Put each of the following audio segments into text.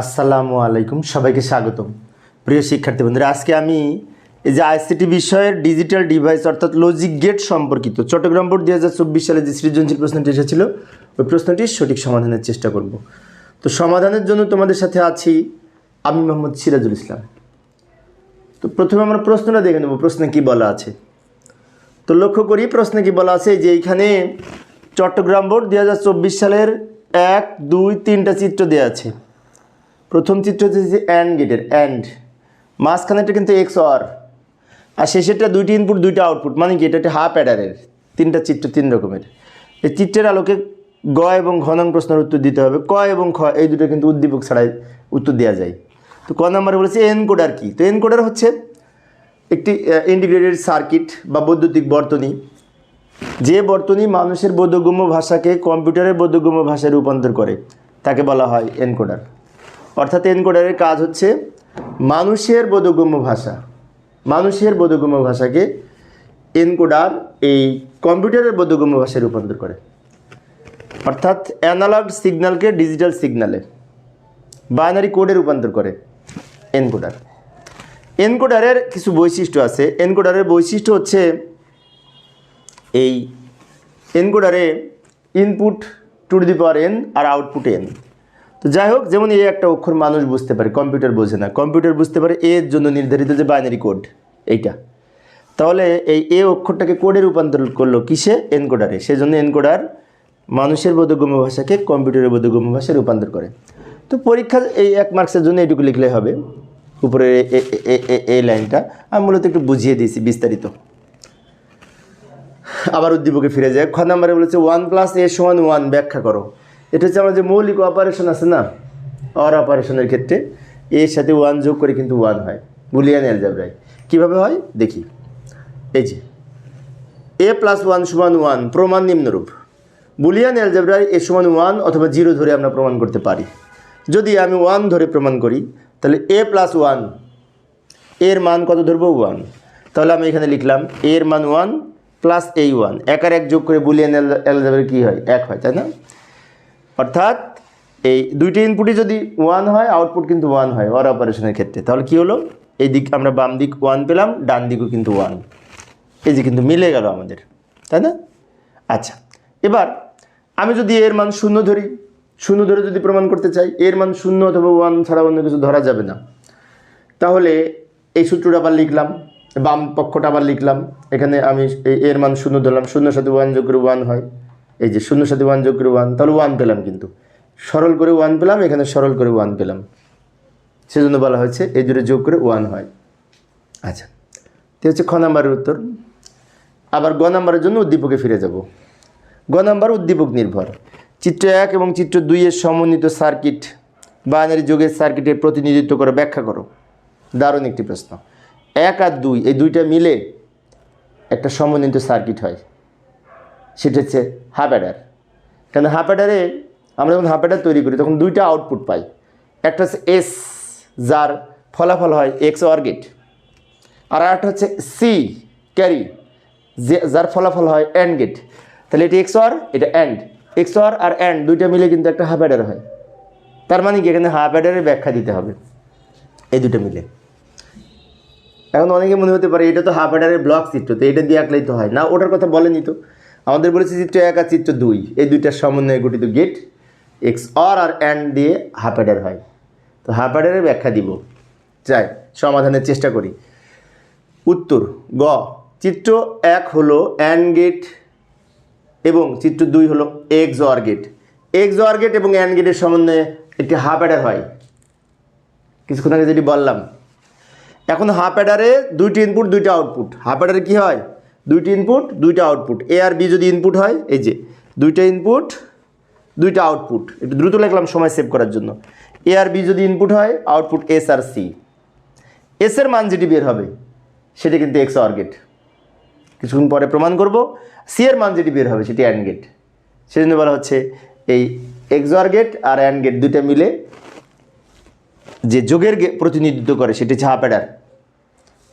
আসসালামু আলাইকুম, সবাইকে স্বাগতম। প্রিয় শিক্ষার্থী বন্ধুরা, আজকে আমি এই যে আইসিটি বিষয়ের ডিজিটাল ডিভাইস অর্থাৎ লজিক গেট সম্পর্কিত চট্টগ্রাম বোর্ড দু হাজার চব্বিশ সালে যে সৃজনশীল প্রশ্নটি এসেছিল, ওই প্রশ্নটির সঠিক সমাধানের চেষ্টা করব। তো সমাধানের জন্য তোমাদের সাথে আছি আমি মোহাম্মদ সিরাজুল ইসলাম। তো প্রথমে আমরা প্রশ্নটা দেখে নেব, প্রশ্নে কি বলা আছে। তো লক্ষ্য করি, প্রশ্নে কি বলা আছে যে এইখানে চট্টগ্রাম বোর্ড দু হাজার চব্বিশ সালের এক, দুই, তিনটা চিত্র দেওয়া আছে। প্রথম চিত্র হচ্ছে যে অ্যান্ড গেটের অ্যান্ড মাঝখানেটা কিন্তু এক্স আর আর শেষেরটা দুইটি ইনপুট দুইটা আউটপুট মানে কি? এটা একটা হাফ অ্যাডারের তিনটা চিত্র, তিন রকমের। এই চিত্রের আলোকে গ এবং ঘ নং প্রশ্নের উত্তর দিতে হবে। ক এবং খ, এই দুটো কিন্তু উদ্দীপক ছাড়াই উত্তর দেওয়া যায়। তো ক নম্বরে বলেছে এনকোডার কি? তো এনকোডার হচ্ছে একটি ইন্টিগ্রেটেড সার্কিট বা বৈদ্যুতিক বর্তনী। যে বর্তনী মানুষের বোধগম্য ভাষাকে কম্পিউটারের বোধগম্য ভাষায় রূপান্তর করে, তাকে বলা হয় এনকোডার অর্থাৎ এনকোডারের কাজ হচ্ছে মানুষের বোধগম্য ভাষা। মানুষের বোধগম্য ভাষাকে এনকোডার এই কম্পিউটারের বোধগম্য ভাষায় রূপান্তর করে। অর্থাৎ অ্যানালগ সিগন্যালকে ডিজিটাল সিগন্যালে, বাইনারি কোডে রূপান্তর করে এনকোডার। এনকোডারের কিছু বৈশিষ্ট্য আছে। এনকোডারের বৈশিষ্ট্য হচ্ছে এই এনকোডারে input to the power N R output N তো যাই হোক, যেমন এই একটা অক্ষর মানুষ বুঝতে পারে, কম্পিউটার বোঝে না। কম্পিউটার বুঝতে পারে এর জন্য নির্ধারিত যে বাইনারি কোড এইটা। তাহলে এই এ অক্ষরটাকে কোডে রূপান্তর করল কিসে? এনকোডারে সেজন্য এনকোডার মানুষের বোধগম্য ভাষাকে কম্পিউটারের বোধগম্য ভাষায় রূপান্তর করে। তো পরীক্ষা এই এক মার্কসের জন্য এটুকু লিখলে হবে। উপরে এ- এ- এ- এ- এই লাইনটা। আমি মূলত একটু বুঝিয়ে দিয়েছি বিস্তারিত। আবার উদ্দীপকে ফিরে যায় খ নম্বরে বলেছে ওয়ান প্লাস এ সমান ওয়ান ব্যাখ্যা করো। এটা হচ্ছে আমার যে মৌলিক অপারেশন আছে না? অর অপারেশনের ক্ষেত্রে, এর সাথে ওয়ান যোগ করে কিন্তু ওয়ান হয়। বুলিয়ান অ্যালজাবরায় কীভাবে হয়? দেখি। এই যে এ প্লাস ওয়ান সমান ওয়ান প্রমাণ নিম্নরূপ। বুলিয়ান অ্যালজাবরায় এ সমান ওয়ান অথবা জিরো ধরে আমরা প্রমাণ করতে পারি। যদি আমি ওয়ান ধরে প্রমাণ করি, তাহলে এ প্লাস ওয়ানের মান কত ধরবো? ওয়ান তাহলে আমি এখানে লিখলাম, এর মান ওয়ান প্লাস এই ওয়ান এক আর এক যোগ করে বুলিয়ান অ্যালজাবের কী হয়? এক হয়, তাই না? অর্থাৎ এই দুইটি ইনপুটই যদি ওয়ান হয় আউটপুট কিন্তু ওয়ান হয় অর অপারেশনের ক্ষেত্রে। তাহলে কী হলো? এই দিক আমরা বাম দিক ওয়ান পেলাম, ডান দিকও কিন্তু ওয়ান এই যে কিন্তু মিলে গেল আমাদের, তাই না? আচ্ছা এবার আমি যদি এর মান শূন্য ধরি, শূন্য ধরে যদি প্রমাণ করতে চাই, এর মান শূন্য অথবা ওয়ান ছাড়া অন্য কিছু ধরা যাবে না। তাহলে এই সূত্রটা আবার লিখলাম, বাম পক্ষটা আবার লিখলাম। এখানে আমি এর মান শূন্য ধরলাম, শূন্যর সাথে ওয়ান যোগ করে ওয়ান হয়। এই যে শূন্য সাথে ওয়ান যোগ করে ওয়ান তাহলে ওয়ান পেলাম কিন্তু। সরল করে ওয়ান পেলাম, এখানে সরল করে ওয়ান পেলাম। সেজন্য বলা হয়েছে, এই দুটো যোগ করে ওয়ান হয়। আচ্ছা তো হচ্ছে খ নাম্বারের উত্তর। আবার গ নাম্বারের জন্য উদ্দীপকে ফিরে যাব। গ নাম্বার, উদ্দীপক নির্ভর। চিত্র এক এবং চিত্র দুইয়ের সমন্বিত সার্কিট বাইনারি যোগের সার্কিটের প্রতিনিধিত্ব করে, ব্যাখ্যা করো। দারুণ একটি প্রশ্ন। এক আর দুই, এই দুইটা মিলে একটা সমন্বিত সার্কিট হয়। সেটা হচ্ছে হাফ অ্যাডার কেন হাফ অ্যাডারে আমরা যখন হাফ তৈরি করি, তখন দুইটা আউটপুট পাই। একটা হচ্ছে এস যার ফলাফল হয় এক্স অর গেট আর একটা হচ্ছে সি ক্যারি যে, যার ফলাফল হয় অ্যান্ড গেট তাহলে এটি এক্স অর এটা অ্যান্ড এক্স অর আর অ্যান্ড দুইটা মিলে কিন্তু একটা হাফ অ্যাডার হয়। তার মানে কি? এখানে হাফ অ্যাডারের ব্যাখ্যা দিতে হবে। এই দুটো মিলে। এখন অনেকে মনে হতে পারে, এটা তো হাফ অ্যাডারের ব্লক চিত্র তো এটা দিয়ে আঁকলেই তো হয়। না, ওটার কথা বলেনি তো। আমাদের বলেছে চিত্র এক আর চিত্র দুই। এই দুইটার সমন্বয়ে গঠিত গেট এক্স অর আর অ্যান্ড দিয়ে হাফ অ্যাডার হয়। তো হাফ অ্যাডারের ব্যাখ্যা দিব। চাই সমাধানের চেষ্টা করি। উত্তর, গ, চিত্র এক হলো অ্যান্ড গেট এবং চিত্র দুই হলো XOR gate XOR gate এবং অ্যান্ড গেটের সমন্বয়ে একটি হাফ অ্যাডার হয়। কিছুক্ষণ আগে যেটি বললাম। এখন হাফ অ্যাডারে দুইটি ইনপুট দুইটা আউটপুট হাফ অ্যাডারে কী হয়? দুইটি ইনপুট দুইটা আউটপুট এ আর বি যদি ইনপুট হয়, এই যে, দুইটা ইনপুট দুইটা আউটপুট একটু দ্রুত লিখলাম সময় সেভ করার জন্য। এ আর বি যদি ইনপুট হয় আউটপুট এস আর সি এস এর মান যেটি বের হবে, সেটা কিন্তু এক্স অর গেট কিছুক্ষণ পরে প্রমাণ করব সি এর মান যেটি বের হবে, সেটি অ্যান্ড গেট সেজন্য বলা হচ্ছে এই এক্সঅর গেট আর অ্যান্ড গেট দুইটা মিলে যে যোগের প্রতিনিধিত্ব করে, সেটি অ্যাডার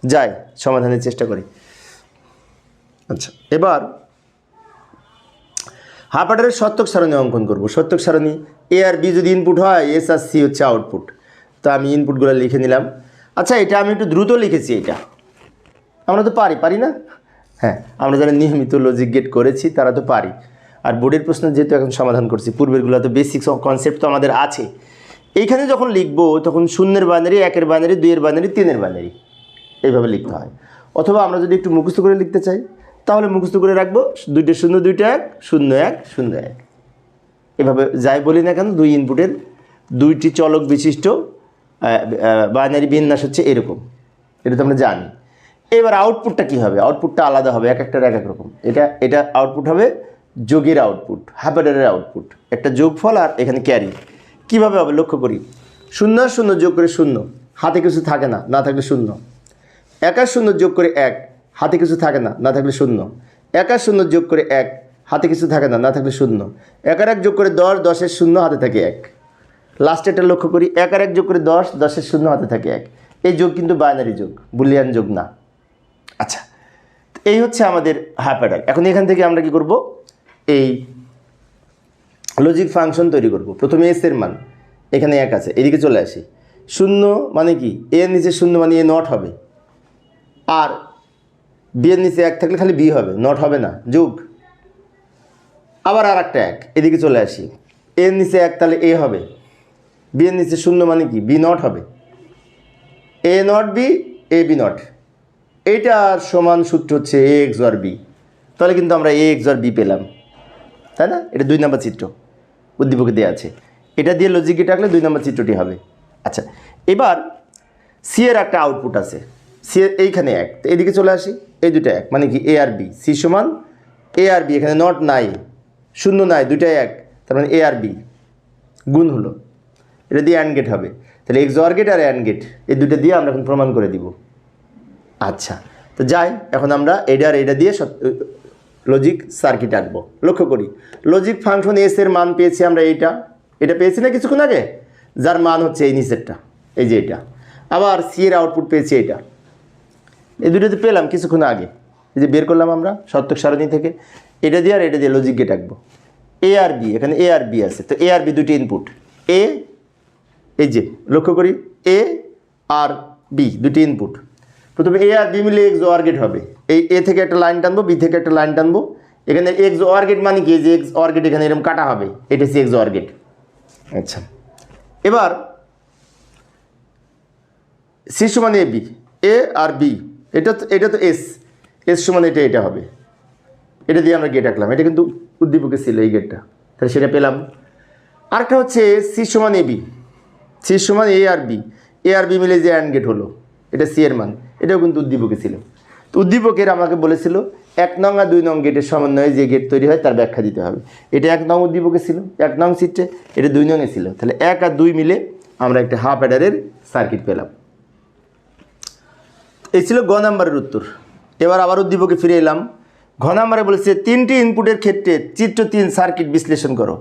যাই, সমাধানের চেষ্টা করি। আচ্ছা এবার হাফ অ্যাডারের সত্যক সারণী অঙ্কন করব। সত্যক সারণী এ আর বি যদি ইনপুট হয় এস আর সি হচ্ছে আউটপুট তো আমি ইনপুটগুলো লিখে নিলাম। আচ্ছা এটা আমি একটু দ্রুত লিখেছি এটা। আমরা তো পারি পারি না? হ্যাঁ আমরা যারা নিয়মিত লজিক গেট করেছি, তারা তো পারি। আর বোর্ডের প্রশ্ন যেহেতু এখন সমাধান করছি, পূর্বেরগুলো তো বেসিক কনসেপ্ট তো আমাদের আছে। এইখানে যখন লিখব, তখন শূন্যের বাইনারি একের বাইনারি দুইয়ের বাইনারি তিনের বাইনারি এইভাবে লিখতে হয়। অথবা আমরা যদি একটু মুখস্থ করে লিখতে চাই। তাহলে মুখস্থ করে রাখব। দুইটা শূন্য, দুইটা এক, শূন্য এক শূন্য এক। এভাবে যাই বলি না কেন, দুই ইনপুটের দুইটি চলক বিশিষ্ট বাইনারি বিন্যাস হচ্ছে এরকম। এটা তো আমরা জানি। এবার আউটপুটটা কী হবে? আউটপুটটা আলাদা হবে, এক একটার এক এক রকম। এটা এটা আউটপুট হবে যোগের আউটপুট হ্যাপাডারের আউটপুট একটা যোগফল আর এখানে ক্যারি কীভাবে হবে? লক্ষ্য করি। শূন্য শূন্য যোগ করে শূন্য। হাতে কিছু থাকে না না থাকলে শূন্য। এক শূন্য যোগ করে এক। হাতে কিছু থাকে না না থাকলে শূন্য। এক আর শূন্য যোগ করে এক, হাতে কিছু থাকে না না থাকলে শূন্য। এক আর এক যোগ করে দশ, দশের শূন্য, হাতে থাকে এক। লাস্ট লাস্টেরটা লক্ষ্য করি এক আর এক যোগ করে দশ, দশের শূন্য, হাতে থাকে এক। এই যোগ কিন্তু বাইনারি যোগ, বুলিয়ান যোগ না। আচ্ছা এই হচ্ছে আমাদের হ্যাপাডার এখন এখান থেকে আমরা কি করব? এই লজিক ফাংশন তৈরি করব। প্রথমে এস এর মান, এখানে এক আছে, এদিকে চলে আসি। শূন্য মানে কি? এর নিচে শূন্য মানে এ নট হবে। আর বি এর নিচে এক থাকলে খালি বি হবে নট হবে না, যোগ। আবার আর একটা এক, এদিকে চলে আসি। এর নিচে এক তাহলে এ হবে। বি এর নিচে শূন্য মানে কি? বি নট হবে। A not B, A B not এইটার সমান সূত্র হচ্ছে এ এক্স আর বি। তাহলে কিন্তু আমরা এ এক্স আর বি পেলাম। তাই না? এটা দুই নম্বর চিত্র উদ্দীপকে দেওয়া আছে। এটা দিয়ে লজিকে টাকলে দুই নম্বর চিত্রটি হবে। আচ্ছা এবার সি এর একটা আউটপুট আছে। সি এইখানে এক। তো এদিকে চলে আসি, এই দুটো এক মানে কি এ আর বি, সি সমান এ আর বি, এখানে নট নাই, শূন্য নাই দুটাই এক, তার মানে এ আর বি। গুণ হলো। এটা দিয়ে অ্যান্ড গেট হবে। তাহলে এক্স অর গেট আর অ্যান্ড গেট এই দুটো দিয়ে আমরা এখন প্রমাণ করে দিব। আচ্ছা তো যাই, এখন আমরা এটা আর এটা দিয়ে লজিক সার্কিট আঁকবো। লক্ষ্য করি লজিক ফাংশন এস এর মান পেয়েছি আমরা এইটা। এটা পেয়েছি না কিছুক্ষণ আগে? যার মান হচ্ছে এই নিচেরটা, এই যে এটা। আবার সি এর আউটপুট পেয়েছি এটা এই দুটোতে পেলাম কিছুক্ষণ আগে। এই যে বের করলাম আমরা সত্যক সারণী থেকে। এটা দিয়ে আর এটা দিয়ে লজিক গেট আঁকবো। এ আর বি এখানে এ আর বি আছে। তো এ আর বি দুটি ইনপুট এ এই যে, লক্ষ্য করি এ আর বি দুটি ইনপুট প্রথমে এ আর বি মিলে এক্স ওয়ার গেট হবে। এই এ থেকে একটা লাইন টানবো বি থেকে একটা লাইন টানবো। এখানে এক্স ওয়ার গেট মানে কি? যে এক্স ওয়ার গেট এখানে এরকম কাটা হবে। এটা হচ্ছে এক্স ওয়ার গেট আচ্ছা। এবার সি সমান এ বি এ আর বি এটা এটা তো এস এস সমান এটা এটা হবে। এটা দিয়ে আমরা গেট আঁকলাম। এটা কিন্তু উদ্দীপকে ছিল এই গেটটা তাহলে সেটা পেলাম। আরেকটা হচ্ছে সি সমান এ বি সি সমান এ আর বি এ আর বি মিলে যে অ্যান্ড গেট হলো, এটা সি এর মান। এটাও কিন্তু উদ্দীপকে ছিল। তো উদ্দীপকের আমাকে বলেছিল, এক নং আর দুই নং গেটের সমন্বয়ে যে গেট তৈরি হয়, তার ব্যাখ্যা দিতে হবে। এটা এক নং উদ্দীপকে ছিল, এক নং সিটে এটা দুই নংয়ে ছিল। তাহলে এক আর দুই মিলে আমরা একটা হাফ অ্যাডারের সার্কিট পেলাম। এই ছিল গ নাম্বারের উত্তর। এবার আবার উদ্দীপকে ফিরে এলাম। ঘ নাম্বারে বলেছে, তিনটি ইনপুটের ক্ষেত্রে চিত্র তিন সার্কিট বিশ্লেষণ করো।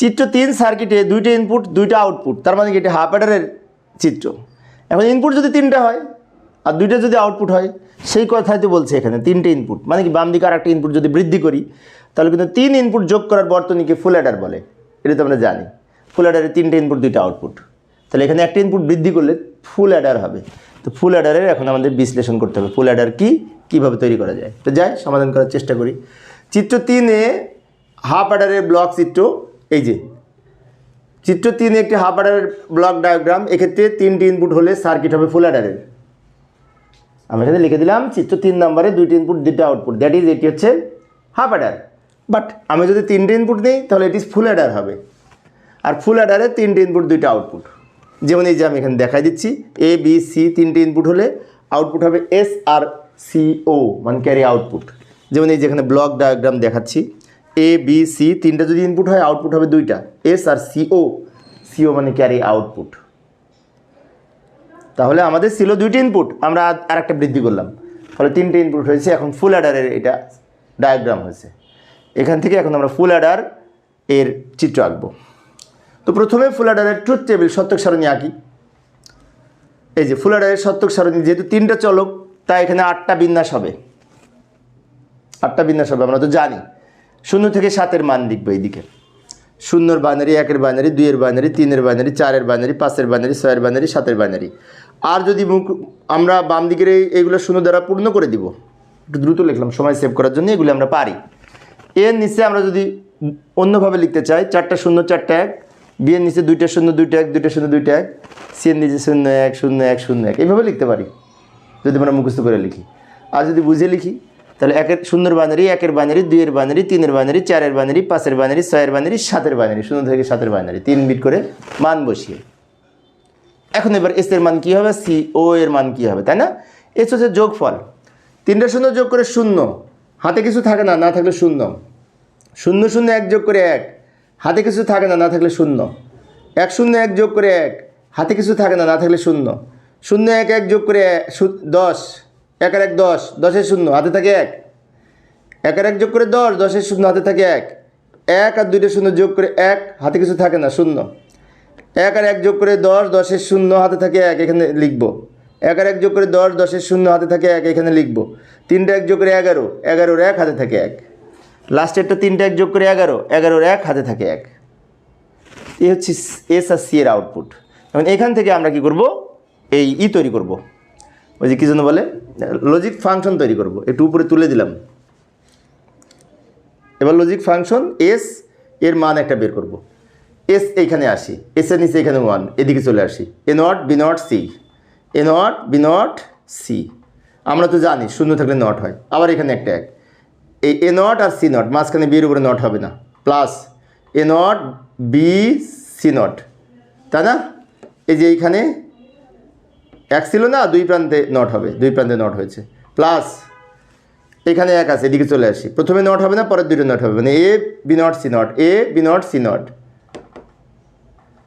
চিত্র তিন সার্কিটে দুইটা ইনপুট দুইটা আউটপুট তার মানে কি এটা হাফ অ্যাডারের চিত্র। এখন ইনপুট যদি তিনটা হয়, আর দুইটা যদি আউটপুট হয়, সেই কথাই তো বলছে এখানে, তিনটে ইনপুট মানে কি বাম দিকে আর একটা ইনপুট যদি বৃদ্ধি করি, তাহলে কিন্তু তিন ইনপুট যোগ করার বর্তনীকে ফুল অ্যাডার বলে। এটা তো আমরা জানি। ফুল অ্যাডারে তিনটে ইনপুট দুইটা আউটপুট তাহলে এখানে একটা ইনপুট বৃদ্ধি করলে ফুল অ্যাডার হবে। তো ফুল অ্যাডারের এখন আমাদের বিশ্লেষণ করতে হবে। ফুল অ্যাডার কি? কীভাবে তৈরি করা যায়? তো যাই, সমাধান করার চেষ্টা করি। চিত্র তিনে হাফ অ্যাডারের ব্লক চিত্র, এই যে। চিত্র তিনে একটি হাফ অ্যাডারের ব্লক ডায়াগ্রাম এক্ষেত্রে তিনটি ইনপুট হলে সার্কিট হবে ফুল অ্যাডারের আমি এখানে লিখে দিলাম, চিত্র তিন নম্বরে দুইটি ইনপুট দুইটা আউটপুট দ্যাট ইজ এটি হচ্ছে হাফ অ্যাডার বাট আমি যদি তিনটে ইনপুট নিই, তাহলে এটি ফুল অ্যাডার হবে। আর ফুল অ্যাডারে তিনটে ইনপুট দুইটা আউটপুট যেমন এই যে আমি এখানে দেখাই দিচ্ছি এ বি সি তিনটে ইনপুট হলে আউটপুট হবে এস আর সি ও মানে ক্যারি আউটপুট যেমন এই যেখানে ব্লক ডায়াগ্রাম দেখাচ্ছি এ বি সি তিনটা যদি ইনপুট হয় আউটপুট হবে দুইটা। এস আর সিও সিও মানে ক্যারি আউটপুট তাহলে আমাদের ছিল দুইটি ইনপুট আমরা আর একটা বৃদ্ধি করলাম। ফলে তিনটে ইনপুট হয়েছে, এখন ফুল অ্যাডারের এটা ডায়াগ্রাম হয়েছে। এখান থেকে এখন আমরা ফুল অ্যাডার এর চিত্র আঁকবো। তো প্রথমে ফুল অ্যাডারের ট্রুথ টেবিল সত্যক সারণী আঁকি। এই যে ফুল অ্যাডারের সত্যক সারণী, যেহেতু তিনটা চলক, তাই এখানে আটটা বিন্যাস হবে। আটটা বিন্যাস হবে, আমরা তো জানি। শূন্য থেকে সাতের মান লিখব এইদিকে। শূন্যর বাইনারি একের বাইনারি দুইয়ের বাইনারি তিনের বাইনারি চারের বাইনারি পাঁচের বাইনারি ছয়ের বাইনারি সাতের বাইনারি আর যদি মুখ, আমরা বাম দিকের এই, এইগুলো শূন্য দ্বারা পূর্ণ করে দিব, একটু দ্রুত লিখলাম, সময় সেভ করার জন্য এগুলো আমরা পারি। এর নিচে আমরা যদি অন্যভাবে লিখতে চাই, চারটা শূন্য, চারটা এক বি এর নিচে দুইটা শূন্য, দুইটা এক, দুইটা শূন্য, দুইটা এক, সি এর নিচে শূন্য এক শূন্য এক শূন্য এক। এইভাবে লিখতে পারি, যদি আমরা মুখস্থ করে লিখি। আর যদি বুঝে লিখি, তাহলে একের শূন্যর বাইনারি একের বাইনারি দুইয়ের বাইনারি তিনের বাইনারি চারের বাইনারি পাঁচের বাইনারি ছয়ের বাইনারি সাতের বাইনারি শূন্য থেকে সাতের বাইনারি তিন বিট করে মান বসিয়ে। এখন এবার এস এর মান কী হবে? সি, ও এর মান কী হবে, তাই না? এস হচ্ছে যোগফল। তিনটা শূন্য যোগ করে শূন্য, হাতে কিছু থাকে না না থাকলে শূন্য। শূন্য শূন্য, এক যোগ করে এক। হাতে কিছু থাকে না না থাকলে শূন্য। এক শূন্য, এক যোগ করে এক। হাতে কিছু থাকে না না থাকলে শূন্য। শূন্য, এক এক যোগ করে দশ। এক আর এক, দশ। দশের শূন্য, হাতে থাকে এক। এক আর এক যোগ করে দশ, দশের শূন্য, হাতে থাকে এক। এক আর দুইটা শূন্য যোগ করে এক, হাতে কিছু থাকে না, শূন্য। এক আর এক যোগ করে দশ, দশের শূন্য, হাতে থাকে এক, এখানে লিখব। এক আর এক যোগ করে দশ, দশের শূন্য, হাতে থাকে এক, এখানে লিখব। তিনটা এক যোগ করে এগারো, এগারোর এক, হাতে থাকে এক। লাস্টেরটা তিনটা এক যোগ করে এগারো, এগারোর এক, হাতে থাকে এক। এই হচ্ছে এস আর সি এর আউটপুট এখন এখান থেকে আমরা কি করব? এই ই তৈরি করব। ওই যে কী জন্য বলে? লজিক ফাংশন তৈরি করব। একটু উপরে তুলে দিলাম। এবার লজিক ফাংশন এস এর মান একটা বের করব। এস এইখানে আসি। এস এর নিচে এখানে ওয়ান এদিকে চলে আসি। A not B not C A not B not C আমরা তো জানি, শূন্য থাকলে নট হয়। আবার এখানে একটা এক। এই এ নট আর সি নট মাঝখানে বিয়ের উপরে নট হবে না। Plus A not B C not তাই না? এই যে এইখানে এক ছিল না, দুই প্রান্তে নট হবে, দুই প্রান্তে নট হয়েছে। প্লাস এখানে এক আছে, এদিকে চলে আসি। প্রথমে নট হবে না, পরের দুটো নট হবে। মানে A B not C not A B not C not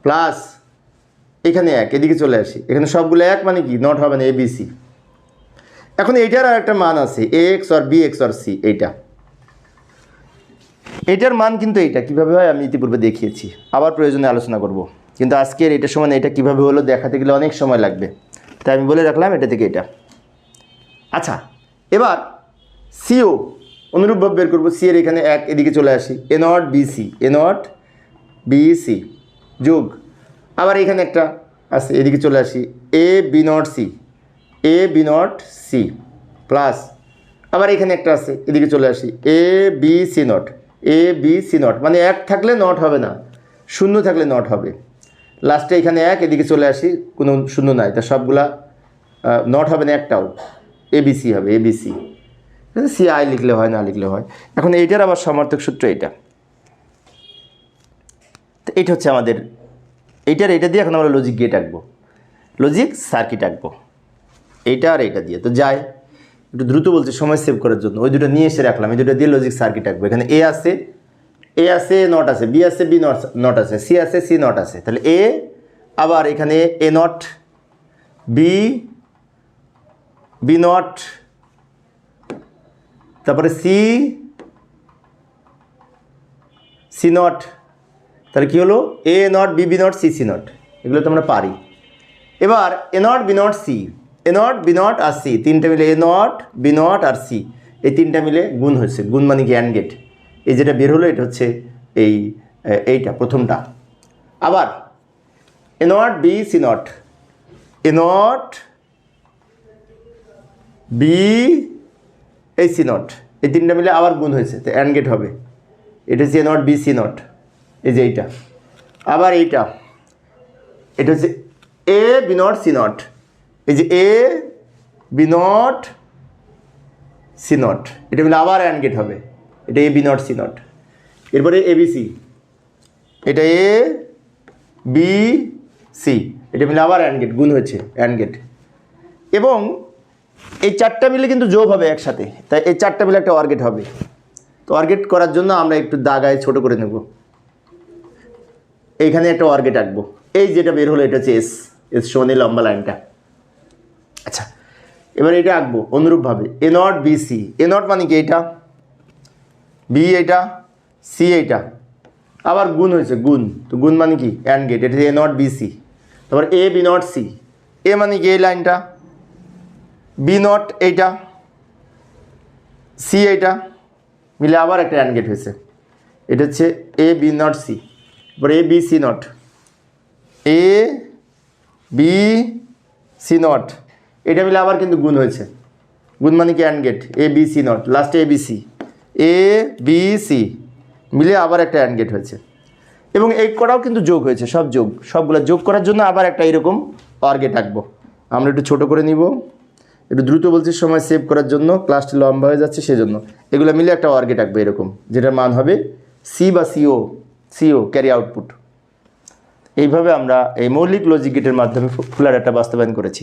plus এখানে এক, এদিকে চলে আসি। এখানে সবগুলো এক মানে কি? নট হবে না এ বি সি এখন এইটার আর একটা মান আছে A XOR B XOR C এইটা। এটার মান কিন্তু এইটা, কীভাবে হয় আমি ইতিপূর্বে দেখিয়েছি। আবার প্রয়োজনে আলোচনা করব। কিন্তু আজকের এটার সময় এটা কীভাবে হলো দেখাতে গেলে অনেক সময় লাগবে। তাই আমি বলে রাখলাম এটা থেকে এটা। আচ্ছা এবার সিও অনুরূপভাবে বের করব। সি এর এখানে এক, এদিকে চলে আসি। A not BC A not BC যোগ। আবার এখানে একটা আছে, এদিকে চলে আসি। A B not C, A B not C, plus আবার এখানে একটা আছে, এদিকে চলে আসি। A B C not. A B C not মানে এক থাকলে নট হবে না, শূন্য থাকলে নট হবে। লাস্টে এখানে এক, এদিকে চলে আসি, কোনো শূন্য নাই। তা সবগুলা নট হবে না, একটাও। এবিসি হবে এবিসি সি আই লিখলে হয়, না লিখলে হয়। এখন এইটার আবার সমর্থক সূত্র এটা তো এটা হচ্ছে আমাদের, এইটার এটা দিয়ে এখন আমরা লজিক গেট আঁকবো। লজিক সার্কিট আঁকবো। এইটা আর এইটা দিয়ে। তো যাই। একটু দ্রুত বলছি, সময় সেভ করার জন্য। ওই দুটো নিয়ে এসে রাখলাম, এই দুটো দিয়ে লজিক সার্কিট আঁকবো। এখানে এ আছে এ আছে নট আছে বি আছে বি নট নট আছে সি আছে সি নট আছে। তাহলে এ আবার এখানে A not B B not তারপরে সি সি নট তাহলে কী হলো? A not B B not C C not এগুলো তো আমরা পারি। এবার A not B not C A not B not R C তিনটা মিলে এ নট বি নট আর সি এই তিনটা মিলে গুণ হয়েছে। গুণ মানে কি অ্যান্ড গেট। এই যেটা বের হলো, এটা হচ্ছে এই এইটা, প্রথমটা। আবার A not B C not A not B এই সি নট এই তিনটা মিলে আবার গুণ হয়েছে। তো অ্যান্ড গেট হবে। এটা হচ্ছে A not B C not এই যে এইটা। আবার এইটা। এটা হচ্ছে A B not C not এই যে A B not C not এটা মিলে আবার অ্যান্ড গেট হবে। এটা A B not C not এরপরে এ বি সি এটা এ বি সি এটা মিলে আবার অ্যান্ড গেট গুণ হয়েছে অ্যান্ড গেট এবং এই চারটা মিলে কিন্তু যোগ হবে একসাথে। তাই এই চারটা মিলে একটা অর্গেট হবে। তো অর্গেট করার জন্য আমরা একটু দাগায় ছোট করে নেব। এইখানে একটা অর্গেট আঁকবো। এই যেটা বের হলো, এটা হচ্ছে এস এস সমান লম্বা লাইনটা আচ্ছা এবার এটা আঁকবো অনুরূপভাবে। A not B C A not মানে কি এইটা? বি এইটা সি এইটা। আবার গুণ হয়েছে, গুণ। তো গুণ মানে কি? অ্যান্ড গেট এটা এ নট বি সি তারপর A B not C A মানে কি এই লাইনটা? বি নট এইটা সি এইটা, মিলে আবার একটা অ্যান্ড গেট হয়েছে। এটা হচ্ছে এ বি নট সি এবার A B C not A B C not এটা মিলে আবার কিন্তু গুণ হয়েছে। গুণ মানে কি AND gate A B C not লাস্টে A B C A B C মিলে আবার একটা অ্যান্ড গেট হয়েছে। এবং এই করাও কিন্তু যোগ হয়েছে, সব যোগ। সবগুলো যোগ করার জন্য আবার একটা এরকম অর গেট আঁকবো। আমরা একটু ছোট করে নিব। একটু দ্রুত বলছি, সময় সেভ করার জন্য। ক্লাসটা লম্বা হয়ে যাচ্ছে, সেজন্য। এগুলো মিলে একটা অর গেট আঁকবো এরকম, যেটার মান হবে সি বা সিও সিও ক্যারি আউটপুট এইভাবে আমরা এই মৌলিক লজিক গেটের মাধ্যমে ফুলার একটা বাস্তবায়ন করেছি।